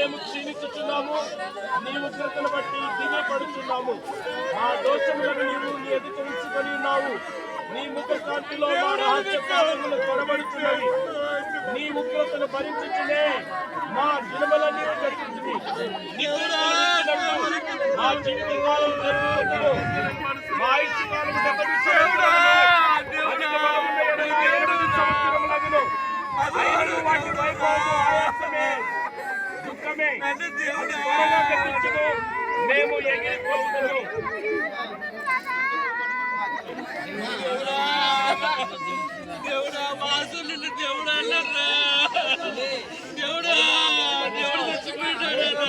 మేము క్షీణించుచున్నాము నీ ఉగ్రతను బట్టి దిగపడుచున్నాము మా దోషములను నీవు నీ ఎదుట ఉంచుకొని ఉన్నావు నీ ముఖ కాంతిలో మా రహస్య పాపములు కొనబడుచున్నవి నీ ఉగ్రతను భరించుచునే మా దినములన్నీ గడిచింది మా జీవితకాలం జరుగుతున్నప్పుడు మా ఇష్టకాలం కాలం డెబ్బై సంవత్సరములగును అయినను వాటి వైభవము ఆయాసమే దుఃఖమే అది త్వరగా గతించును మేము ఎగిరిపోతున్నాము దేవుడా వాసులు దేవుడా అన్నారా దేవుడా దేవుడు చచ్చిపోయాడు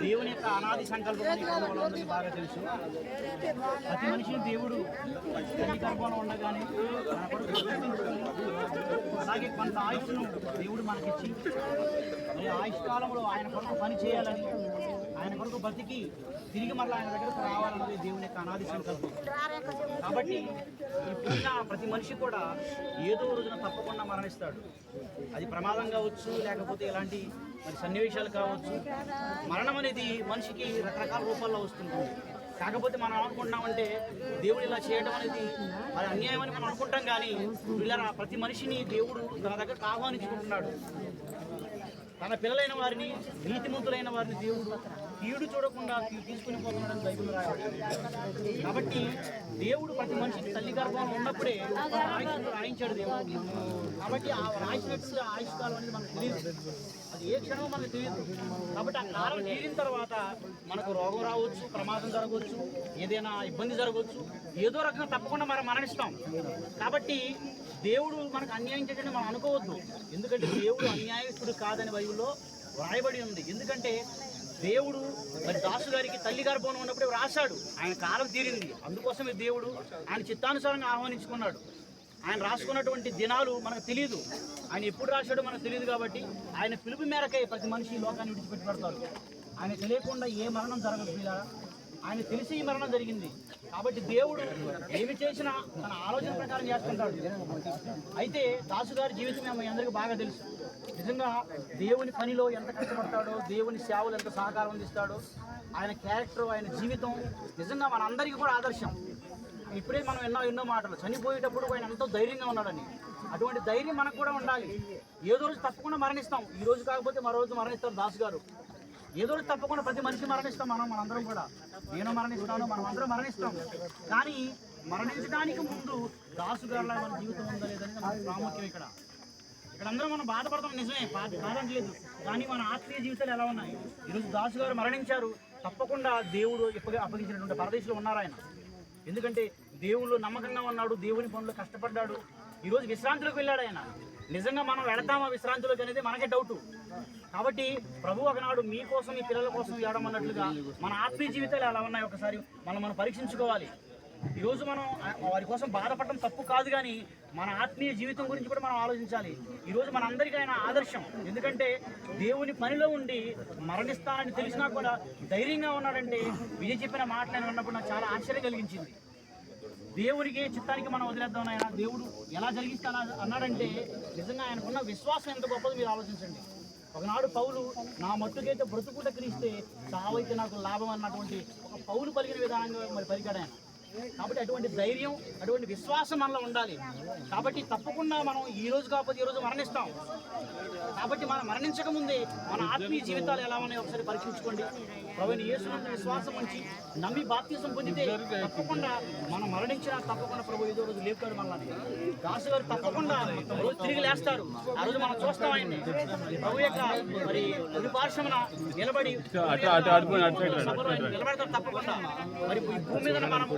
దేవుని యొక్క అనాది సంకల్పం అని బాగా తెలుసు. ప్రతి మనిషిని దేవుడు తల్లి గర్భంలో ఉండగానే అలాగే కొంత ఆయుష్ను దేవుడు మనకిచ్చి మరి ఆయుష్ కాలంలో ఆయన కొరకు పని చేయాలని ఆయన కొరకు బతికి తిరిగి మళ్ళీ ఆయన దగ్గరకు రావాలన్నది దేవుని యొక్క అనాది సంకల్పం. కాబట్టి ఇప్పుడున్న ప్రతి మనిషి కూడా ఏదో రోజున తప్పకుండా మరణిస్తాడు. అది ప్రమాదం కావచ్చు లేకపోతే ఇలాంటి మరి సన్నివేశాలు కావచ్చు. మరణం అనేది మనిషికి రకరకాల రూపాల్లో వస్తుంటుంది కాకపోతే మనం అనుకుంటున్నామంటే దేవుడు ఇలా చేయడం అనేది మరి అన్యాయం అని మనం అనుకుంటాం కానీ ఇలా ప్రతి మనిషిని దేవుడు తన దగ్గరకు ఆహ్వానించుకుంటున్నాడు. తన పిల్లలైన వారిని నీతిమంతులైన వారిని దేవుడు కీడు చూడకుండా తీసుకుని పోతున్నాడని బైబిల్ రాయబడింది. కాబట్టి దేవుడు ప్రతి మనిషికి తల్లి గర్భంలో ఉన్నప్పుడే రాయించాడు దేవుడు. కాబట్టి ఆ రాయించినట్టు ఆయుష్కాలం అనేది మనకు తెలియదు. అది ఏ క్షణం మనకు తెలియదు. కాబట్టి ఆ కాలం తీరిన తర్వాత మనకు రోగం రావచ్చు ప్రమాదం జరగవచ్చు ఏదైనా ఇబ్బంది జరగవచ్చు ఏదో రకంగా తప్పకుండా మనం మరణిస్తాం. కాబట్టి దేవుడు మనకు అన్యాయం చేయడం మనం అనుకోవద్దు. ఎందుకంటే దేవుడు అన్యాయస్తుడు కాదని బైబిల్లో వ్రాయబడి ఉంది. ఎందుకంటే దేవుడు మరి దాసు గారికి తల్లి గర్భంలో ఉన్నప్పుడే రాశాడు? ఆయన కాలం తీరింది. అందుకోసమే దేవుడు ఆయన చిత్తానుసారంగా ఆహ్వానించుకున్నాడు. ఆయన రాసుకున్నటువంటి దినాలు మనకు తెలియదు ఆయన ఎప్పుడు రాశాడో మనకు తెలియదు కాబట్టి ఆయన పిలుపు మేరకే ప్రతి మనిషి లోకాన్ని విడిచిపెట్టి పెడతారు. ఆయన తెలియకుండా ఏ మరణం జరగదు ఆయన తెలిసి ఈ మరణం జరిగింది. కాబట్టి దేవుడు ఏమి చేసినా తన ఆలోచన ప్రకారం చేస్తుంటాడు. అయితే దాసు గారి జీవితం మేము అందరికీ బాగా తెలుసు. నిజంగా దేవుని పనిలో ఎంత కష్టపడతాడో దేవుని సేవలు ఎంత సహకారం అందిస్తాడో ఆయన క్యారెక్టర్ ఆయన జీవితం నిజంగా మనందరికీ కూడా ఆదర్శం. ఇప్పుడే మనం ఎన్నో ఎన్నో మాటలు చనిపోయేటప్పుడు ఆయన ఎంతో ధైర్యంగా ఉన్నాడని. అటువంటి ధైర్యం మనకు కూడా ఉండాలి. ఏదో రోజు తప్పకుండా మరణిస్తాం. ఈ రోజు కాకపోతే మరో రోజు మరణిస్తారు దాసు గారు ఏదో తప్పకుండా ప్రతి మనిషి మరణిస్తాం మనం మనందరం కూడా. నేను మరణిస్తాను మనం అందరం మరణిస్తాం. కానీ మరణించడానికి ముందు దాసుగారులా మన జీవితం ఉందా లేదని మన ప్రాముఖ్యం ఇక్కడ. ఇక్కడ అందరం మనం బాధపడతాం నిజమే బాధ కాదంటలేదు. కానీ మన ఆత్మీయ జీవితాలు ఎలా ఉన్నాయి? ఈరోజు దాసు గారు మరణించారు. తప్పకుండా దేవుడు ఎప్పటి అప్పగించినటువంటి పరదేశంలో ఉన్నారు ఆయన. ఎందుకంటే దేవుళ్ళు నమ్మకంగా ఉన్నాడు దేవుని పనులు కష్టపడ్డాడు. ఈరోజు విశ్రాంతిలోకి వెళ్ళాడు ఆయన. నిజంగా మనం వెళతామా విశ్రాంతిలోకి అనేది మనకే డౌట్ కాబట్టి ప్రభు ఒకనాడు మీకోసం మీ పిల్లల కోసం ఇవ్వడం అన్నట్లుగా మన ఆత్మీయ జీవితాలు ఎలా ఉన్నాయి ఒకసారి మనం మనం పరీక్షించుకోవాలి. ఈరోజు మనం వారి కోసం బాధపడటం తప్పు కాదు కానీ మన ఆత్మీయ జీవితం గురించి కూడా మనం ఆలోచించాలి. ఈరోజు మనందరికీ ఆయన ఆదర్శం. ఎందుకంటే దేవుని పనిలో ఉండి మరణిస్తానని తెలిసినా కూడా ధైర్యంగా ఉన్నాడంటే విజయ్ చెప్పిన మాటలు నేను విన్నప్పుడు నాకు చాలా ఆశ్చర్యం కలిగించింది. దేవునికి చిత్తానికి మనం వదిలేద్దాం ఆయన దేవుడు ఎలా జరిగిస్తా అన్నాడంటే నిజంగా ఆయనకున్న విశ్వాసం ఎంత గొప్పదో మీరు ఆలోచించండి. ఒకనాడు పౌలు నా మట్టుకైతే బ్రతుకుట క్రీస్తే సావైతే నాకు లాభం అన్నటువంటి ఒక పౌలు పలికిన విధానంగా మరి పలికాడు ఆయన. కాబట్టి అటువంటి ధైర్యం అటువంటి విశ్వాసం మనలో ఉండాలి. కాబట్టి తప్పకుండా మనం ఈ రోజు కాకపోతే ఈ రోజు మరణిస్తాం. కాబట్టి మనం మరణించక ముందే మన ఆత్మీయ జీవితాలు ఎలా ఉన్నాయో ఒకసారి పరీక్షించుకోండి. ప్రవీణ యేసునందు విశ్వాసం ఉంచి నమ్మి బాప్తీసం పొందితే తప్పకుండా మనం మరణించినా తప్పకుండా ప్రభు ఏదో రోజు లేపుతాడు మనల్ని. దాసు గారు తప్పకుండా రోజు తిరిగి లేస్తారు. ఆ రోజు మనం చూస్తాం ఆయన్ని. ప్రభు యొక్క మరి కుడి పార్శ్వమున నిలబడి నిలబడతారు తప్పకుండా. మరి భూమి మీద మనం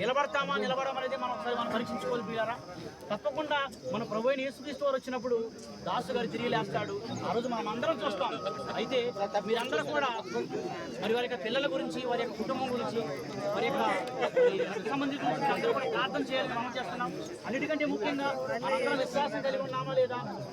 నిలబడతామా నిలబడమనేది మనం ఒకసారి మనం పరీక్షించుకోవాలి తప్పకుండా మన ప్రభు అయిన యేసుక్రీస్తు వారు వచ్చినప్పుడు దాసు గారు తిరిగి లేస్తాడు. ఆ రోజు మనం అందరం చూస్తాం. అయితే మీరందరూ కూడా మరి వారి యొక్క పిల్లల గురించి వారి యొక్క కుటుంబం గురించి వారి యొక్క సంబంధించిన అందరూ కూడా ప్రార్థన చేయాలని మనం చేస్తున్నాం. అన్నిటికంటే ముఖ్యంగా మనందరం విశ్వాసం కలిగి ఉన్నామా లేదా?